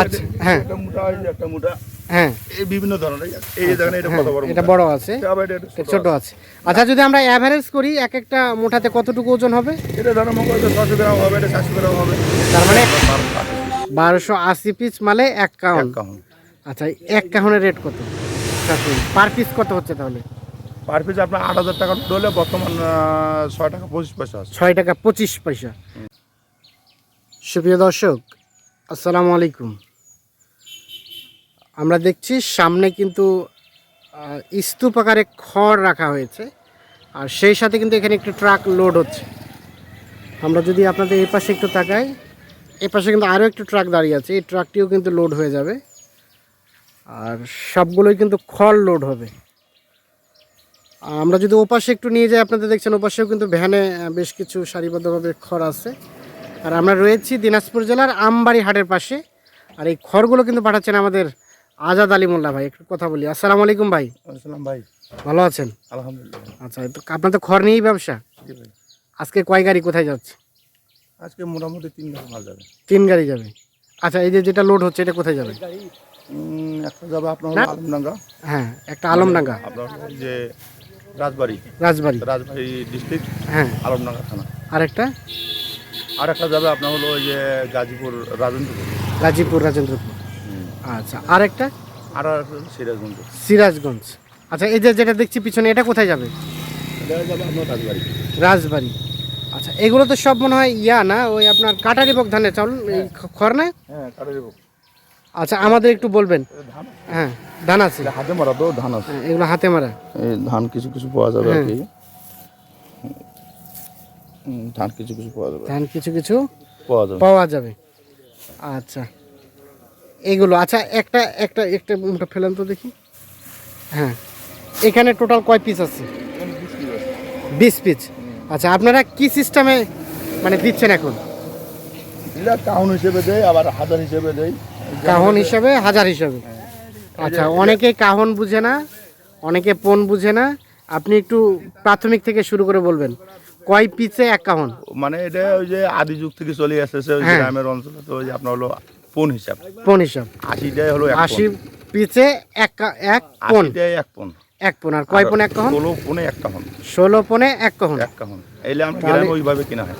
আচ্ছা, হ্যাঁ। একটা মোটা একটা মোটা হ্যাঁ। এই বিভিন্ন ধরনের এই দেখেন এটা হ্যাঁ, কত বড় এটা বড় আছে এটা আবার এটা এটা ছোট আছে। আচ্ছা যদি আমরা অ্যাভারেজ করি এক একটা মোটাতে কতটুকু ওজন হবে? এটা ধরো মনে করো গ্রাম হবে এটা চারশো গ্রাম হবে। তার মানে বারোশো আশি piece, বারোশো আশি পিস মালে এক কাউন এক আচ্ছা এক কাউনের রেট কত? পার পিস কত হচ্ছে তাহলে? পার পিস আপনার আট হাজার টাকা হলে বর্তমান ছয় টাকা পঁচিশ পয়সা ছয় টাকা পঁচিশ পয়সা। সুপ্রিয় দর্শক আসসালামু আলাইকুম। আমরা দেখছি সামনে কিন্তু স্তূপ আকারে খড় রাখা হয়েছে। আর সেই সাথে কিন্তু এখানে একটি ট্রাক লোড হচ্ছে। আমরা যদি আপনাদের এই পাশে একটু তাকাই, এই পাশে কিন্তু আরও একটু ট্রাক দাঁড়িয়ে আছে। এই ট্রাকটিও কিন্তু লোড হয়ে যাবে। আর সবগুলোই কিন্তু খড় লোড হবে। আমরা যদি ওপাশে একটু নিয়ে যাই, আপনাদের দেখছেন ওপাশেও কিন্তু ভ্যানে বেশ কিছু সারিবদ্ধভাবে খড় আছে। আর আমরা রয়েছি দিনাজপুর জেলার আমবাড়ি হাটের পাশে। আর এই খড়গুলো কিন্তু পাঠাচ্ছেন আমাদের আজাদ আলী মোল্লা ভাই একটু কথা বলি। আসসালামু আলাইকুম ভাই। আসসালাম ভাই। ভালো আছেন? আলহামদুলিল্লাহ। আচ্ছা তো আপনার তো খড় নিয়েই ব্যবসা? আজকে কয় গাড়ি কোথায় যাচ্ছে? আজকে মোটামুটি তিন গাড়ি মাল যাবে। তিন গাড়ি যাবে। আচ্ছা এই যে যেটা লোড হচ্ছে এটা কোথায় যাবে? একটা যাবে আপনার আলমডাঙ্গা। হ্যাঁ একটা আলমডাঙ্গা। আপনার যে রাজবাড়ি। রাজবাড়ি। রাজবাড়ি ডিস্ট্রিক্ট হ্যাঁ। আলমডাঙ্গা থানা। আরেকটা? আর একটা যাবে আপনার হলো ওই যে গাজীপুর রাজেন্দ্রপুর। গাজীপুর রাজেন্দ্রপুর। আচ্ছা আরেকটা? আর আর একটা হলো সিরাজগঞ্জ। সিরাজগঞ্জ। আচ্ছা এই যে যেটা দেখছি পিছনে এটা কোথায় যাবে? রাজবাড়ি। রাজবাড়ি। আচ্ছা এগুলো তো সব মনে হয় ইয়া না? ওই আপনার কাটারি বক ধানের চাউল এই খ- খড় না? হ্যাঁ আচ্ছা আমাদের একটু বলবেন। হ্যাঁ ধান আছে। হাতে মারা তো ধান আছে। হ্যাঁ, এগুলো হাতে মারা। ধান কিছু কিছু পাওয়া যাবে আর হ্যাঁ। কি। ধান কিছু কিছু পাওয়া যাবে। ধান কিছু কিছু পাওয়া যাবে। পাওয়া যাবে। আচ্ছা। এগুলো আচ্ছা একটা একটা একটা মুখটা ফেলান তো দেখি। হ্যাঁ। এখানে টোটাল কয় পিস আছে? বিশ পিস আচ্ছা আপনারা কি সিস্টেমে মানে দিচ্ছেন এখন? এটা কাউন হিসেবে দেয় আবার হাজার হিসেবে দেয়। কাহন হিসাবে হাজার হিসাবে। আচ্ছা অনেকে কাহন বুঝে না অনেকে পণ বুঝে না। আপনি একটু প্রাথমিক থেকে শুরু করে বলবেন। কয় পিসে এক কাহন মানে এটা ওই যে আদি যুগ থেকে চলে আসতেছে ওই হ্যাঁ। গ্রামের অঞ্চলে তো ওই যে আপনার হলো পন হিসাব। পণ হিসাব। আশিটাই হলো এক আশি পিসে এক কা- এক আশিটাই এক পন এক পণ আর কয় পণ এক কাহন? ষোলো পনে এক কাহন। ষোলো পণে এক কাহন? এক কাহন। এইলে আমরা তাহলে- গ্রামে ওইভাবে কিনা হয়।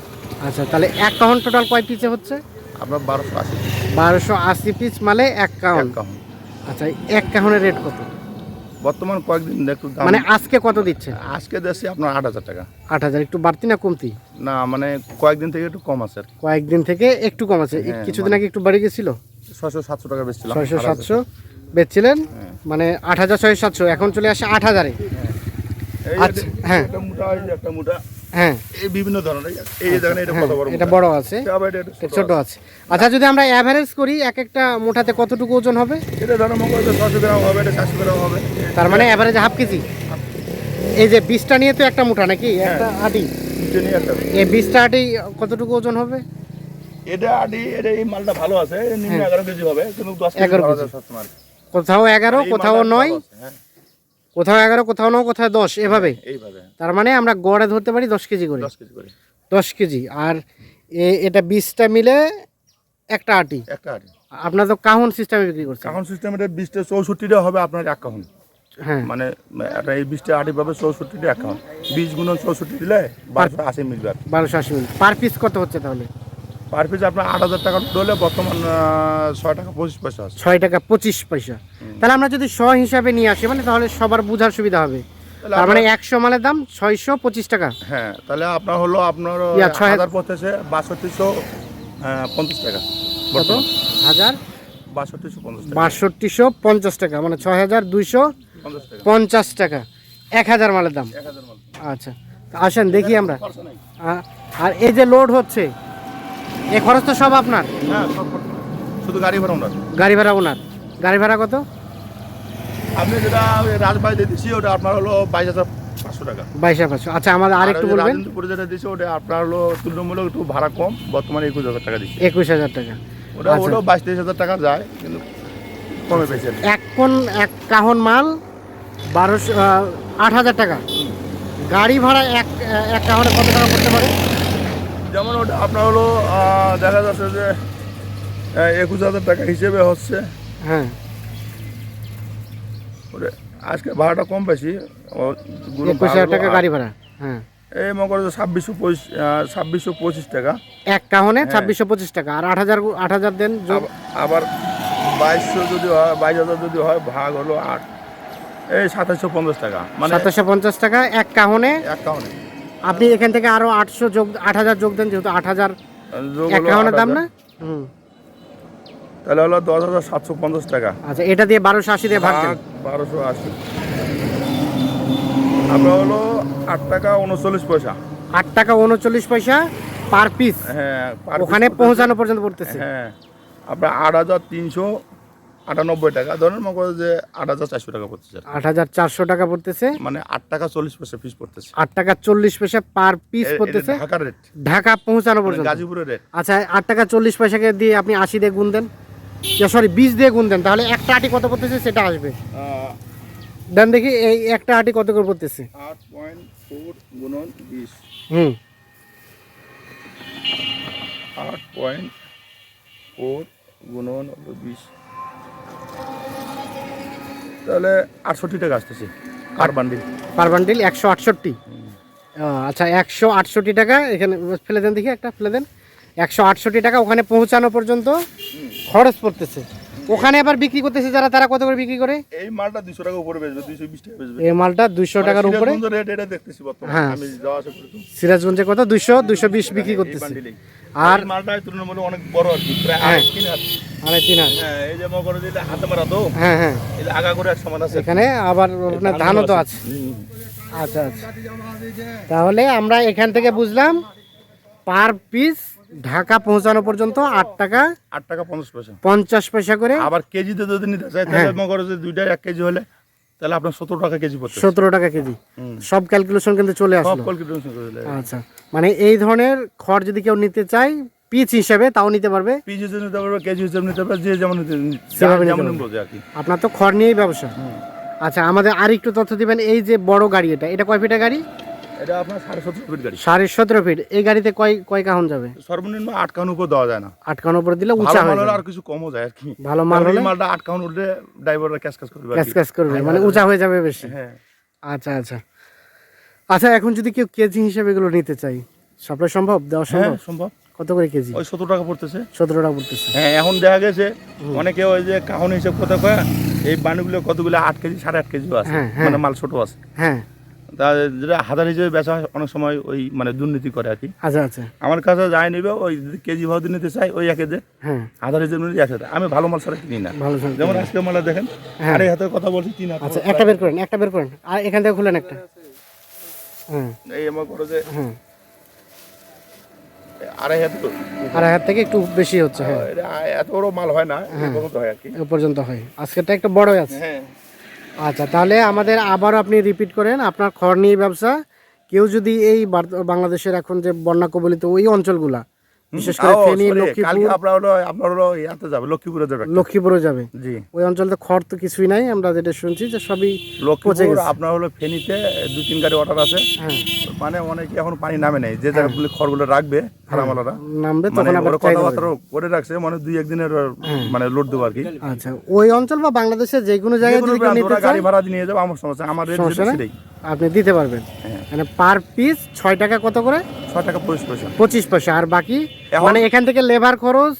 আচ্ছা তাহলে এক কাহন টোটাল কয় পিসে হচ্ছে? আপনার বারোশো আশি। বারোশো আশি পিস মালে এক কাহন এক কাহন। আচ্ছা এক কাহনের রেট কত? বর্তমান কয়েকদিন একটু দাম মানে আজকে কত দিচ্ছে? আজকে দেশে আপনার আট হাজার টাকা। আট হাজার একটু বাড়তি না কমতি? না মানে কয়েকদিন থেকে একটু কম আছে আর কি। কয়েকদিন থেকে একটু কম আছে। হ্যাঁ, কিছুদিন আগে একটু বাড়ে গেছিল? ছয়শো সাতশো টাকা বেচছিলাম ছয়শো আট হাজার। সাতশো বেচছিলেন? হ্যাঁ। মানে আট হাজার ছয়শো সাতশো এখন চলে আসে আট হাজারে। এই আচ্ছা, যে হ্যাঁ। একটা মোটা এই যে একটা মোটা। হ্যাঁ। এই বিভিন্ন ধরনের। এই দেখেন এটা হ্যাঁ, কত বড় এটা বড় আছে আবার এটা ছোট ছোট আছে। আচ্ছা যদি আমরা অ্যাভারেজ করি এক একটা মোটাতে কতটুকু ওজন হবে? এটা ধরো করো ছশো গ্রাম হবে এটা চারশো গ্রাম হবে। তার মানে অ্যাভারেজ হাফ কেজি? এই যে বীজটা নিয়ে তো একটা মোটা নাকি? হ্যাঁ। একটা আটি? এই বীজটা আটি কতটুকু ওজন হবে? এটা এটা এই মালটা ভালো আছে নিম্ন হ্যাঁ। এগারো কেজি হবে কিন্তু দশ কেজি 11 ভালো কেজি। আছে সবসময় আর কি। কোথাও এগারো কোথাও নয়। হ্যাঁ, কোথাও এগারো কোথাও নয় কোথাও দশ এভাবে। এইভাবে। তার মানে আমরা গড়ে ধরতে পারি দশ কেজি করে। দশ কেজি করে। দশ কেজি। আর এটা বিশটা মিলে একটা আটি। একটা আটি। আপনার তো কাহন সিস্টেমে বিক্রি করছেন। কাহন সিস্টেমের বিশটা চৌষট্টিটা হবে আপনার এক কাহন। হ্যাঁ। মানে একটা এই বিশটা আটি পাবে চৌষট্টিটা এক কাহন। বিশ গুণ চৌষট্টি দিলে বারোশো আশি মিলবে বারোশো আশি মিনিট পার পিস কত হচ্ছে তাহলে? পার পিস আপনার আট হাজার টাকা হলে বর্তমান ছয় টাকা পঁচিশ পয়সা আছে। ছয় টাকা পঁচিশ পয়সা। তাহলে আমরা যদি শ হিসাবে নিয়ে আসি মানে তাহলে সবার বোঝার সুবিধা হবে। তার মানে একশো মালের দাম ছয়শো পঁচিশ টাকা। হ্যাঁ তাহলে আপনার হলো আপনার ছয় হাজার পড়তেছে বাষট্টিশো পঞ্চাশ টাকা। কত? হাজার? বাষট্টিশো পঞ্চাশ টাকা। বাষট্টিশো পঞ্চাশ টাকা মানে ছয় হাজার দুইশো পঞ্চাশ টাকা। এক হাজার মালের দাম। আচ্ছা তা আসেন দেখি আমরা। আর এই যে লোড হচ্ছে এই খরচ তো সব আপনার? হ্যাঁ সব খরচা শুধু গাড়ি ভাড়া ওনার। গাড়ি ভাড়া ওনার। গাড়ি ভাড়া কত? আপনি যেটা ওই রাজবাড়িতে দিচ্ছি ওটা আপনার হলো বাইশ হাজার পাঁচশো টাকা। বাইশ পাঁচশো। আচ্ছা আমাদের আর আরেকটু ওই যে বলবেন? রাজেন্দ্রপুরে যেটা দিচ্ছি ওটা আপনার হলো তুলনামূলক একটু ভাড়া কম বর্তমানে একুশ হাজার টাকা দিচ্ছি একুশ হাজার টাকা। ওটা আচ্ছা। ওটাও বাইশ তেইশ হাজার টাকা যায় কিন্তু কমে পেয়েছে। আর এক কোন এক কাহন মাল বারোশো আট হাজার টাকা। গাড়ি ভাড়া এক এক কাহনে কত টাকা পড়তে পারে? যেমন ওটা আপনার হলো দেখা যাচ্ছে যে একুশ হাজার টাকা হিসেবে হচ্ছে। হ্যাঁ। ওরে আজকে ভাড়াটা কম ও একুশ হাজার টাকা গাড়ি ভাড়া হ্যাঁ। এই মনে করো ছাব্বিশশো পঁচিশ ছাব্বিশশো পঁচিশ টাকা। এক কাহনে হ্যাঁ। ছাব্বিশশো পঁচিশ টাকা আর আট হাজার আট হাজার দেন আবার বাইশশো যদি হয় বাইশ হাজার যদি হয় ভাগ হলো আট। এই সাতাশশো পঞ্চাশ টাকা মানে সাতাশশো পঞ্চাশ টাকা এক কাহনে অ্যাকাউন্টে আপনি এখান থেকে আরও আটশো যোগ আট হাজার যোগ দেন যেহেতু আট হাজার যোগ এক হলো কাহনের আট দাম না? হুম। তাহলে হলো দশ হাজার সাতশো পঞ্চাশ টাকা। আচ্ছা এটা দিয়ে বারোশো আশি দিয়ে ভাগ বারোশো আশি। আমরা হলো আট টাকা উনচল্লিশ পয়সা। আট টাকা উনচল্লিশ পয়সা পার পিস। হ্যাঁ ওখানে পৌঁছানো পর্যন্ত পড়তেছে। হ্যাঁ আপনার আট হাজার তিনশো আটানব্বই টাকা। ধরেন মনে করো যে আট হাজার চারশো টাকা পড়তেছে আট হাজার চারশো টাকা পড়তেছে। মানে আট টাকা চল্লিশ পয়সা পিস পড়তেছে। আট টাকা চল্লিশ পয়সা পার পিস পড়তেছে। ঢাকার রেট ঢাকা পৌঁছানো পর্যন্ত। গাজীপুরের রেট আচ্ছা আট টাকা চল্লিশ পয়সাকে দিয়ে আপনি আশি দিয়ে গুণ দেন। সরি বিশ দিয়ে গুণ দেন। তাহলে একটা আটি কত পড়তেছে সেটা আসবে। দেন দেখি এই একটা আটি কত করে পড়তেছে। আট পয়েন্ট ফোর গুণন বিশ। হুম। আট পয়েন্ট ফোর গুণন বিশ। তাহলে আটষট্টি টাকা আসতেছে। আর বান্ডিল পার বান্ডিল একশো আটষট্টি। আচ্ছা একশো আটষট্টি টাকা এখানে ফেলে দেন দেখি একটা ফেলে দেন। একশো আটষট্টি টাকা ওখানে পৌঁছানো পর্যন্ত খরচ পড়তেছে। ওখানে আবার বিক্রি করতেছে যারা তারা কত করে বিক্রি করে? এই মালটা দুশো টাকা উপরে বেচবে দুইশো বিশ টাকা বেচবে। এই মালটা দুইশো টাকার উপরে? রেট এটা দেখতেছি বর্তমানে। হ্যাঁ। আমি যাওয়া আসা করি তো। সিরাজগঞ্জে কত? দুইশো দুইশো বিশ বিক্রি করতেছে। আর মালটা তুলনামূলক অনেক বড় আর কি প্রায় হ্যাঁ। আড়াই তিন হাত। আড়াই তিন হ্যাঁ এই যে করো হাতে মারা তো? হ্যাঁ হ্যাঁ। এই যে আগা করে এক সমান আছে। এখানে আবার আপনার ধানও তো আছে। আচ্ছা আচ্ছা। তাহলে আমরা এখান থেকে বুঝলাম পার পিস ঢাকা পৌঁছানো পর্যন্ত আট টাকা আট টাকা পঞ্চাশ পয়সা। পঞ্চাশ পয়সা করে আবার কেজিতে যদি নিতে চাই হ্যাঁ। তাহলে মনে দুইটা এক কেজি হলে তাহলে আপনার সতেরো টাকা কেজি পড়ছে সতেরো টাকা কেজি। সব ক্যালকুলেশন কিন্তু চলে আসলো। আচ্ছা। মানে এই ধরনের খড় যদি কেউ নিতে চায় পিচ হিসাবে তাও নিতে পারবে। পিচ হিসেবে নিতে পারবে কেজি হিসেবে নিতে পারবে যে যেমন সেভাবে যেমন বোঝে আর কি। আপনার তো খড় নিয়েই ব্যবসা। আচ্ছা আমাদের আর একটু তথ্য দিবেন এই যে বড় গাড়ি এটা এটা কয় ফিটা গাড়ি? এটা আপনার সাড়ে সত্তর ফিট গাড়ি। সাড়ে সতেরো ফিট। এই গাড়িতে কয় কয় কাহন যাবে? সর্বনিম্ন আট কাউন উপর দেওয়া যায় না। আটকানোর উপরে দিলে উঁচা হয়ে আর কিছু কমও যায় আর কি। ভালো মাল হলে মালটা আট কাউন উঠলে ড্রাইভাররা ক্যাশ ক্যাশ করবে ক্যাশ ক্যাশ করবে মানে উঁচা হয়ে যাবে বেশি। হ্যাঁ। আচ্ছা আচ্ছা। আচ্ছা এখন যদি কেউ কেজি হিসেবে এগুলো নিতে চাই সবটা সম্ভব? দেওয়া হ্যাঁ সম্ভব? সম্ভব। কত করে কেজি? ওই সত্তর টাকা পড়তেছে। সতেরো টাকা পড়তেছে। হ্যাঁ এখন দেখা গেছে অনেকে ওই যে কাহন হিসেব কথা কয় এই বানুগুলো কতগুলো আট কেজি সাড়ে আট কেজিও আছে। হ্যাঁ, হ্যাঁ। মানে মাল ছোট আছে। হ্যাঁ। তা যেটা হাজার হিসেবে বেচা হয় অনেক সময় ওই মানে দুর্নীতি করে আর কি। আচ্ছা আচ্ছা। আমার কাছে যাই নিবে ওই কেজি ভাও নিতে চাই ওই একে দে। হ্যাঁ। হাজার হিসেবে নিতে এক হাজার আমি ভালো মাল ছাড়া কিনি না। ভালো যেমন আজকে মালা দেখেন হ্যাঁ। আড়াই হাতের কথা বলছি তিন আচ্ছা একটা বের করেন একটা বের করেন। আর এখান থেকে খুলেন একটা। হ্যাঁ। এই আমার করো যে হ্যাঁ। আড়াই হাত আড়াই হাত থেকে একটু বেশি হচ্ছে হ্যাঁ। এত বড় মাল হয় না পর্যন্ত হয় আর কি। পর্যন্ত হয়। আজকেরটা একটু বড়ই আছে। হ্যাঁ। আচ্ছা তাহলে আমাদের আবারও আপনি রিপিট করেন, আপনার খড় নিয়ে ব্যবসা। কেউ যদি এই বাংলাদেশের এখন যে বন্যা কবলিত ওই অঞ্চলগুলা বিশেষ করে ফেনী লক্ষ্মীপুর। আপনার হলো আপনার হলো ইয়াতে যাবে লক্ষ্মীপুরে যাবে একটা। লক্ষ্মীপুরও যাবে। জি। ওই অঞ্চলে খড় তো কিছুই নাই আমরা যেটা শুনছি যে সবই লক্ষ্মীপুর। আপনার হলো ফেনীতে দু তিন গাড়ি অর্ডার আছে। হ্যাঁ। মানে অনেকে এখন পানি নামে নেই যে জায়গাগুলো খড়গুলো রাখবে খারামালারা নামবে মানে তখন আবার কথাবার্তা করে রাখছে মানে দুই একদিনের মানে লোড দেবো আর কি। আচ্ছা ওই অঞ্চল বা বাংলাদেশের যে কোনো জায়গায় যদি নিতে গাড়ি ভাড়া নিয়ে যাব আমার সমস্যা আমার রেট সেটাই আপনি দিতে পারবেন। হ্যাঁ। মানে পার পিস ছয় টাকা কত করে? ছয় টাকা পঁচিশ পয়সা। পঁচিশ পয়সা। আর বাকি? মানে এখান থেকে লেবার খরচ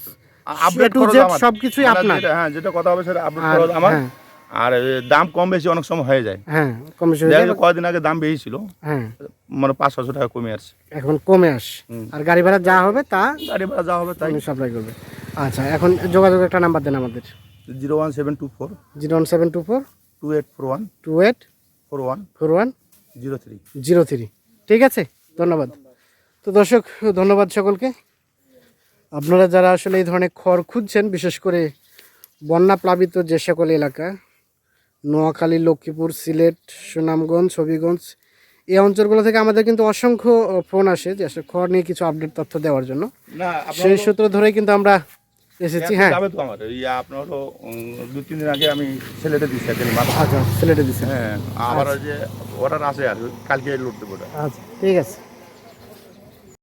আপডেট to Z সবকিছুই আপনার। হ্যাঁ যেটা কথা হবে সেটা আপডেট খরচ আমার। হ্যাঁ। আর দাম কম বেশি অনেক সময় হয়ে যায়। হ্যাঁ কমে। যায়। কয়েকদিন আগে দাম বেশি ছিল। হ্যাঁ। মানে পাঁচ ছশো টাকা কমে আসছে। এখন কমে আস। আর গাড়ি ভাড়া যা হবে তা গাড়ি ভাড়া যা হবে তাই। সাপ্লাই করবে। আচ্ছা এখন যোগাযোগ একটা নাম্বার দেন আমাদের। Zero one seven two four. Zero one seven two four. Two eight four one. Two eight four one four one zero three. Zero three. ঠিক আছে? ধন্যবাদ। তো দর্শক ধন্যবাদ সকলকে। আপনারা যারা আসলে এই ধরনের খড় খুঁজছেন বিশেষ করে বন্যা প্লাবিত যে সকল এলাকা নোয়াখালী লক্ষ্মীপুর সিলেট সুনামগঞ্জ হবিগঞ্জ এই অঞ্চলগুলো থেকে আমাদের কিন্তু অসংখ্য ফোন আসে যে আসলে খড় নিয়ে কিছু আপডেট তথ্য দেওয়ার জন্য। সেই সূত্র ধরেই কিন্তু আমরা এসেছি হ্যাঁ। যাবে তো আমার ইয়া আপনার হলো দু তিন দিন আগে আমি ছেলেটা দিচ্ছি আচ্ছা সিলেটে দিচ্ছেন। হ্যাঁ ওই যে অর্ডার আছে আর কালকে লোড দেবো। আচ্ছা ঠিক আছে।